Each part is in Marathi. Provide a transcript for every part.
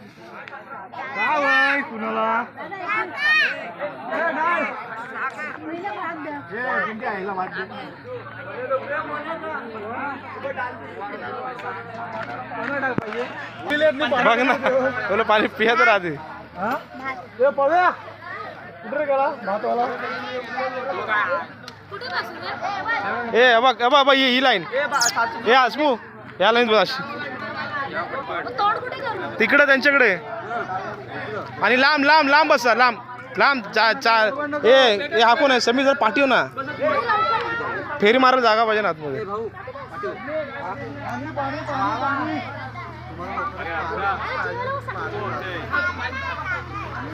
काय वय कुणाला बघ ना पाणी पियाचं राहते. पव्या कुठे गेला भातवाला? ए हे बघ हे बघ बघ, ही ही लाईन हे हसमू या लाईन अशी तिकडे त्यांच्याकडे. आणि लांब लांब लांब बसा लांब. लांब चा चा ए हा कोण आहे? समी जर पाठीव ना. फेरी मारायला जागा पाहिजे ना आतमध्ये.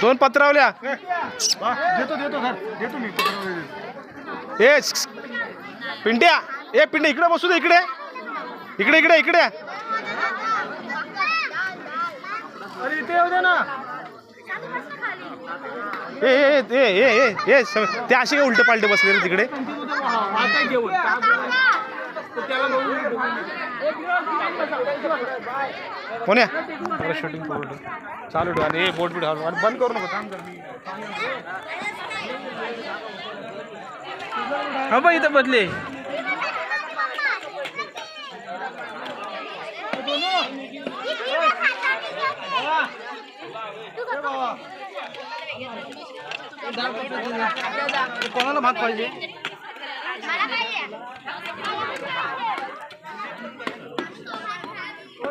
दोन पत्रावल्या देतो देतो सर देतो मी ए पिंट्या ए पिंट्या इकडे बसू दे इकडे इकडे इकडे इकडे अरे इथे येऊ दे ना ए ए ए ए ए ए ते असे काय उलटे पालटे बसले तिकडे कोण्या शूटिंग करू चालू ठेव आणि ए बोट बीट हलवू. आणि बंद करू नको थांब. हा बा इथं बदले. कोणाला भात पाहिजे?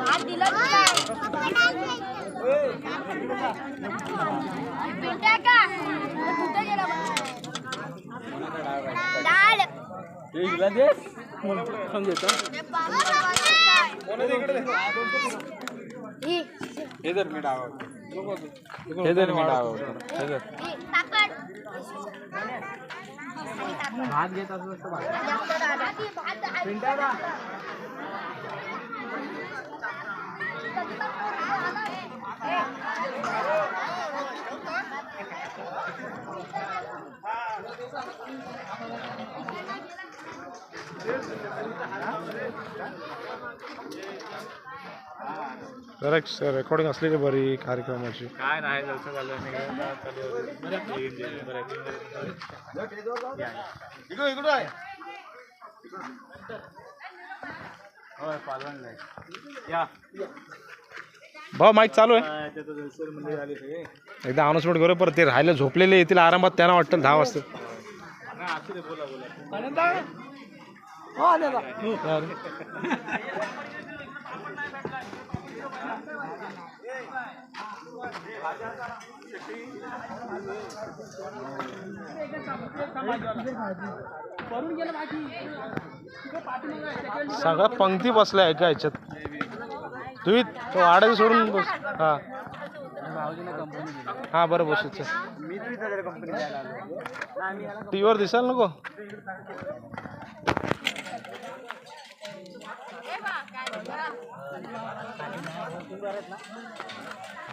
भात दिलं पिंट्या का कुठे गेला डाळ ही हे जर मी डावा हे जर मी डावा हे जर ही ताकद भात घेत असलं तर भात जरा रेकॉर्डिंग असली की बरी कार्यक्रमाची. काय नाही जलसा झालं होय पालवण नाही या. भाऊ माईक चालू आहे? एकदा अनाउन्समेंट करू परत ते राहायला झोपलेले येतील आरामात त्यांना वाटतं दहा वाजता. नाही असू दे सगळ्या पंक्ती बसल्या एका ह्याच्यात. तुम्ही तो आडायचं सोडून बस हा. हा बरं बसू मी तुझ्या कंपनी द्यायला आलो टी व्हीवर दिसाल नको.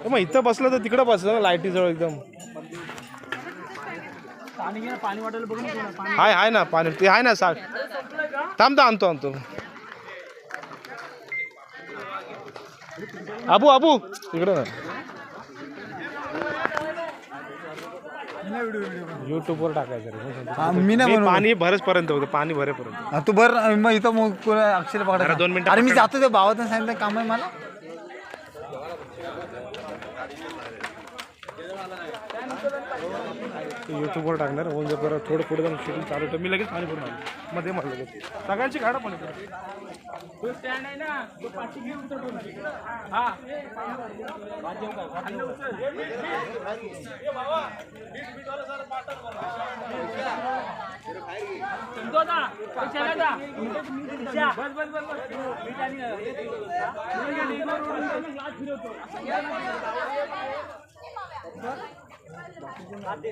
मग इथं बसलं तर तिकडं बसलं ना लाईटी जवळ एकदम. हाय हाय ना पाणी. ते आहे ना साग थांबतो आणतो आणतो. अबू अबू इकडे ना. युट्यूब वर टाकायचं रे. हा, मी नाही मी. पाणी होतं पाणी भरेपर्यंत हा, तू बर मग इथं मग कोण अक्षर जरा पकडा दोन मिनिटं अरे मी. जातो ते भावात सांगितलं काम आहे मला युट्यूब वर टाकणार. होऊन जर परत थोडं पुढे जाऊन शूटिंग चालू होतं. मी लगेच पाणी भरून मध्ये मला लगेच. सगळ्यांची काढा पण इकडे. पाणी पाणीवाला कोण आहे पाणी दे पाणी दे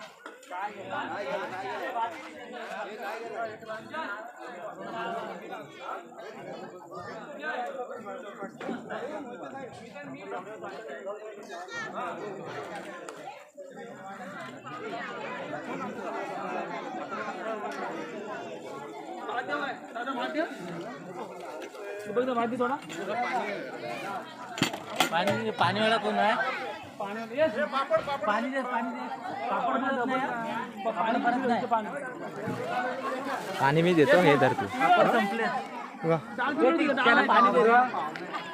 बघ ना माहिती थोडा पाणी पाणीवाला कोण आहे? पाणी पाणी दे पाणी दे. पाणी मी देतो हे धरतो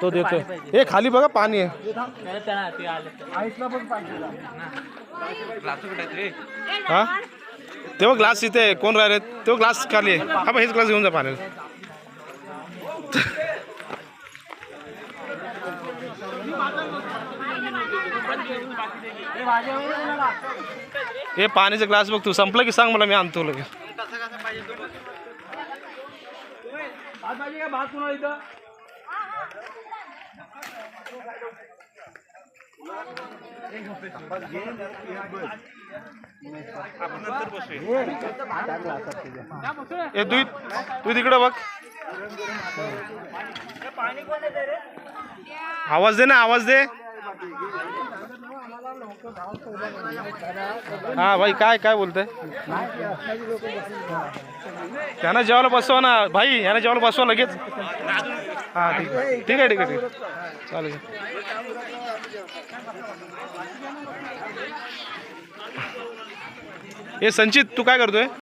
तो. देतो. हे खाली बघा पाणी आहे. हा? तेव्हा ग्लास इथे कोण राहिले? तेव्हा ग्लास खाली आहे. हा बघ हेच ग्लास घेऊन जा पाण्याला. हे पाण्याचे ग्लास बघ तू संपलं की सांग मला मी आणतो लगे हे तू तू बघ. आवाज दे ना आवाज दे. हा भाई काय काय बोलतोय? त्यांना जेवायला बसवा ना. भाई यांना जेवायला बसवा लगेच. हा ठीक आहे. ठीक आहे ठीक आहे ठीक आहे. चालेल हे संचित तू काय करतोय?